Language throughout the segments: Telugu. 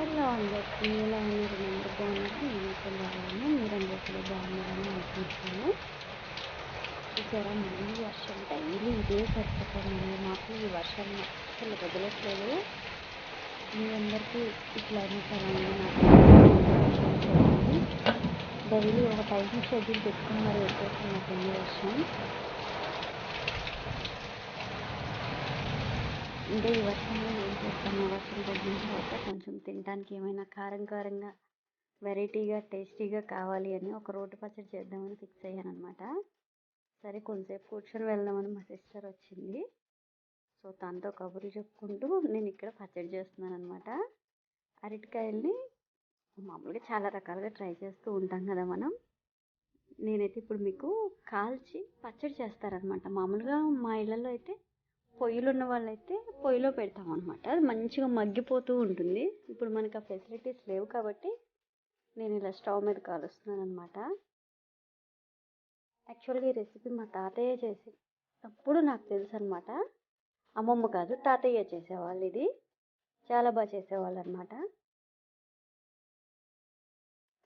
హలో అందరికీ ఎలా ఉన్నారు? అందరూ బాగున్నారు? నేనైతే బాగున్నాను మీరందరూ బాగున్నారని అనుకుంటున్నాను. చూసారా మళ్ళీ వర్షం డైలీ ఇదే సరిపోతుంది మాకు ఈ వర్షం అసలు వదలట్లేదు. మీ అందరికీ ఈ క్లైమేట్ ఎలా నాకు డైలీ ఒక టైం షెడ్యూల్ పెట్టుకుని మరి వచ్చేస్తున్నట్టుంది వర్షం. ఇంకా ఈ వర్షంలో చేస్తాము వర్షం తగ్గించాక కొంచెం తినడానికి ఏమైనా కారం కారంగా వెరైటీగా టేస్టీగా కావాలి అని ఒక రోటి పచ్చడి చేద్దామని ఫిక్స్ అయ్యాను అనమాట సరే కొంచెంసేపు కూర్చొని వెళ్దామని మా సిస్టర్ వచ్చింది. సో తనతో కబుర్లు చెప్పుకుంటూ నేను ఇక్కడ పచ్చడి చేస్తున్నాను అనమాట అరటికాయల్ని మామూలుగా చాలా రకాలుగా ట్రై చేస్తూ ఉంటాం కదా మనం. నేనైతే ఇప్పుడు మీకు కాల్చి పచ్చడి చేస్తారనమాట మామూలుగా మా ఇళ్ళల్లో అయితే పొయ్యిలు ఉన్న వాళ్ళైతే పొయ్యిలో పెడతాం అనమాట అది మంచిగా మగ్గిపోతూ ఉంటుంది. ఇప్పుడు మనకు ఆ ఫెసిలిటీస్ లేవు కాబట్టి నేను ఇలా స్టవ్ మీద కాలుస్తున్నాను అనమాట యాక్చువల్గా ఈ రెసిపీ మా తాతయ్య చేసి అప్పుడు నాకు తెలుసు అనమాట అమ్మమ్మ కాదు తాతయ్య చేసేవాళ్ళు ఇది. చాలా బాగా చేసేవాళ్ళు అనమాట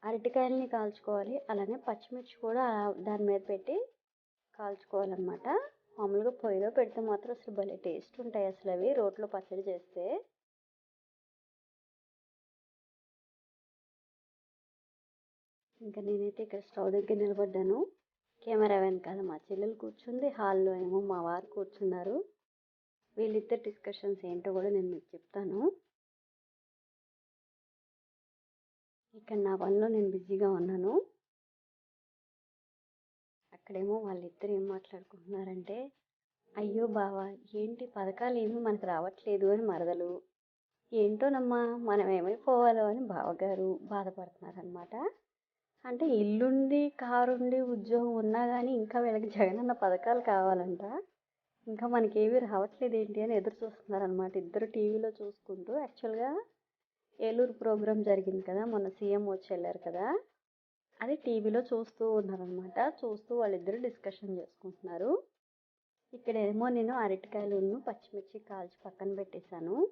అరటికాయలని కాల్చుకోవాలి అలానే పచ్చిమిర్చి కూడా దాని మీద పెట్టి కాల్చుకోవాలన్నమాట. మామూలుగా పొయ్యిలో పెడితే మాత్రం అసలు భలే టేస్ట్ ఉంటాయి అసలు అవి. రోట్లో పచ్చడి చేస్తే. ఇంకా నేనైతే ఇక్కడ స్టవ్ దగ్గర నిలబడ్డాను. కెమెరా వెనకాల మా చెల్లెలు కూర్చుంది. హాల్లో ఏమో మా వారు కూర్చున్నారు. వీళ్ళిద్దరు డిస్కషన్స్ ఏంటో కూడా నేను మీకు చెప్తాను. ఇక్కడ నా పనిలో నేను బిజీగా ఉన్నాను. అక్కడేమో వాళ్ళిద్దరు ఏం మాట్లాడుకుంటున్నారంటే అయ్యో బావా ఏంటి పథకాలు ఏమీ మనకు రావట్లేదు అని మరదలు. ఏంటోనమ్మా మనం ఏమైపోవాలో అని బావగారు బాధపడుతున్నారనమాట అంటే ఇల్లుండి కారుండి ఉద్యోగం ఉన్నా కానీ ఇంకా వీళ్ళకి జగనన్న పథకాలు కావాలంట. ఇంకా మనకేవి రావట్లేదు ఏంటి అని ఎదురు చూస్తున్నారనమాట ఇద్దరు టీవీలో చూసుకుంటూ యాక్చువల్గా ఏలూరు ప్రోగ్రాం జరిగింది కదా మొన్న సీఎం వచ్చి వెళ్ళారు కదా. అది టీవీలో చూస్తూ ఉన్నారనమాట చూస్తూ వాళ్ళిద్దరూ డిస్కషన్ చేసుకుంటున్నారు. ఇక్కడేమో నేను అరటికాయలు పచ్చిమిర్చి కాల్చి పక్కన పెట్టేశాను.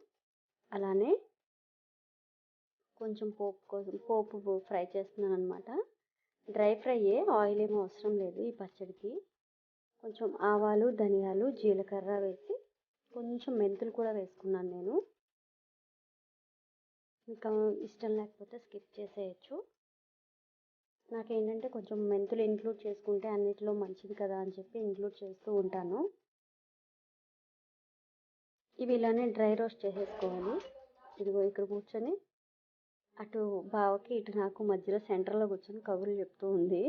అలానే కొంచెం పోపు కోసం పోపు ఫ్రై చేస్తున్నాను అనమాట డ్రై ఫ్రైయే ఆయిల్ ఏమో అవసరం లేదు ఈ పచ్చడికి. కొంచెం ఆవాలు ధనియాలు జీలకర్ర వేసి కొంచెం మెంతులు కూడా వేసుకున్నాను నేను. ఇంకా ఇష్టం లేకపోతే స్కిప్ చేసేయచ్చు. నాకేంటంటే కొంచెం మెంతులు ఇంక్లూడ్ చేసుకుంటే అన్నిటిలో మంచిది కదా అని చెప్పి ఇంక్లూడ్ చేస్తూ ఉంటాను. ఇవి ఇలానే డ్రై రోస్ట్ చేసేసుకోవాలి. ఇదిగో ఇక్కడ కూర్చొని అటు బావకి ఇటు నాకు మధ్యలో సెంటర్లో కూర్చొని కబుర్లు చెప్తూ ఉంది.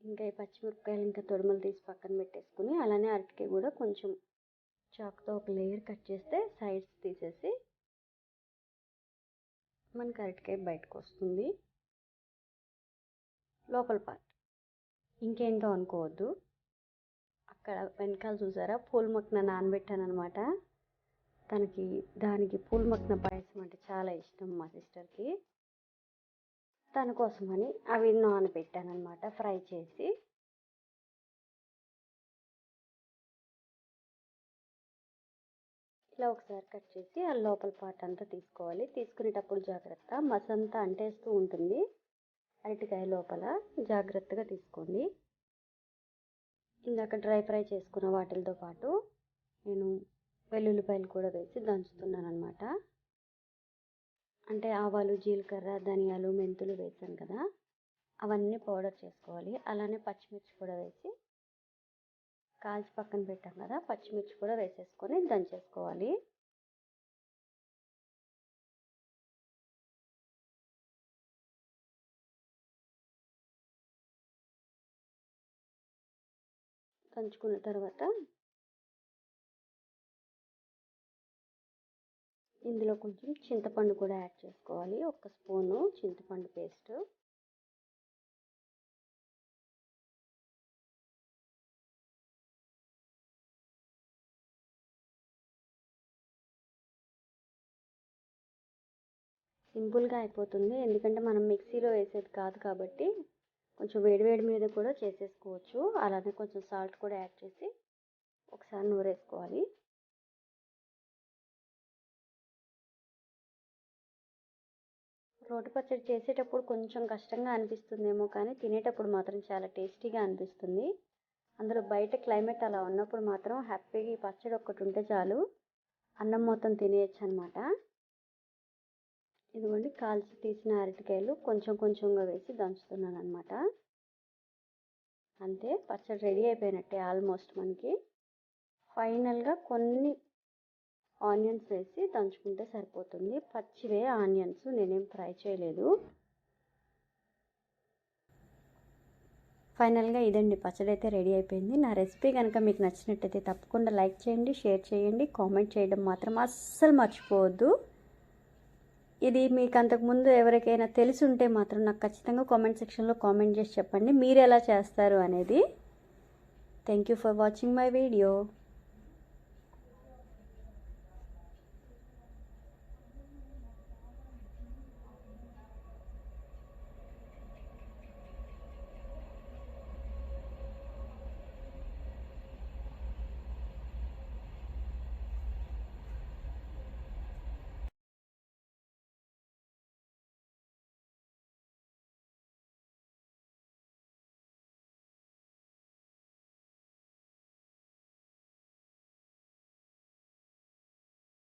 ఇంకా ఈ పచ్చిమిరపకాయలు ఇంకా తొడుమలు తీసి పక్కన పెట్టేసుకుని అలానే అరటికాయ కూడా కొంచెం చాక్తో ఒక లేయర్ కట్ చేస్తే సైడ్స్ తీసేసి మనకి అరటికాయ బయటకు వస్తుంది. లోపల పార్ట్. ఇంకేంటో అనుకోవద్దు. అక్కడ వెనకాల చూసారా? పూల మొక్కన నానబెట్టాను అనమాట తనకి దానికి పూల మొక్కన పాయసం అంటే చాలా ఇష్టం మా సిస్టర్కి. తన కోసమని అవి నానబెట్టాను అనమాట ఫ్రై చేసి. ఇలా ఒకసారి కట్ చేసి ఆ లోపల పార్ట్ అంతా తీసుకోవాలి. తీసుకునేటప్పుడు జాగ్రత్త మసంతా అంటేస్తూ ఉంటుంది. అరటికాయ లోపల జాగ్రత్తగా తీసుకోండి. ఇందాక డ్రై ఫ్రై చేసుకున్న వాటితో పాటు నేను వెల్లుల్లిపాయలు కూడా వేసి దంచుతున్నాను అనమాట అంటే ఆవాలు జీలకర్ర ధనియాలు మెంతులు వేసాను కదా అవన్నీ పౌడర్ చేసుకోవాలి. అలానే పచ్చిమిర్చి కూడా వేసి కాల్చి పక్కన పెట్టాం కదా పచ్చిమిర్చి కూడా వేసేసుకొని దంచేసుకోవాలి. దంచుకున్న తర్వాత ఇందులో కొంచెం చింతపండు కూడా యాడ్ చేసుకోవాలి. ఒక స్పూను చింతపండు పేస్ట్. సింపుల్గా అయిపోతుంది. ఎందుకంటే మనం మిక్సీలో వేసేది కాదు కాబట్టి కొంచెం వేడివేడి మీద కూడా చేసేసుకోవచ్చు. అలానే కొంచెం సాల్ట్ కూడా యాడ్ చేసి ఒకసారి నూరేసుకోవాలి. రోటి పచ్చడి చేసేటప్పుడు కొంచెం కష్టంగా అనిపిస్తుందేమో కానీ తినేటప్పుడు మాత్రం చాలా టేస్టీగా అనిపిస్తుంది. అందులో బయట క్లైమేట్ అలా ఉన్నప్పుడు మాత్రం హ్యాపీగా ఈ పచ్చడి ఒక్కటి ఉంటే చాలు. అన్నం మొత్తం తినేయచ్చు అనమాట ఇదిగోండి కాల్చి తీసిన అరటికాయలు కొంచెం కొంచెంగా వేసి దంచుతున్నాను అనమాట అంతే పచ్చడి రెడీ అయిపోయినట్టే ఆల్మోస్ట్ మనకి. ఫైనల్గా కొన్ని ఆనియన్స్ వేసి దంచుకుంటే సరిపోతుంది. పచ్చివే ఆనియన్స్ నేనేం ఫ్రై చేయలేదు. ఫైనల్గా ఇదండి పచ్చడి అయితే రెడీ అయిపోయింది. నా రెసిపీ కనుక మీకు నచ్చినట్టయితే తప్పకుండా లైక్ చేయండి షేర్ చేయండి కామెంట్ చేయడం మాత్రం అస్సలు మర్చిపోవద్దు. ఇది మీకు అంతకుముందు ఎవరికైనా తెలిసి ఉంటే మాత్రం నాకు ఖచ్చితంగా కామెంట్ సెక్షన్లో కామెంట్ చేసి చెప్పండి. మీరు ఎలా చేస్తారు అనేది. Thank you for watching my video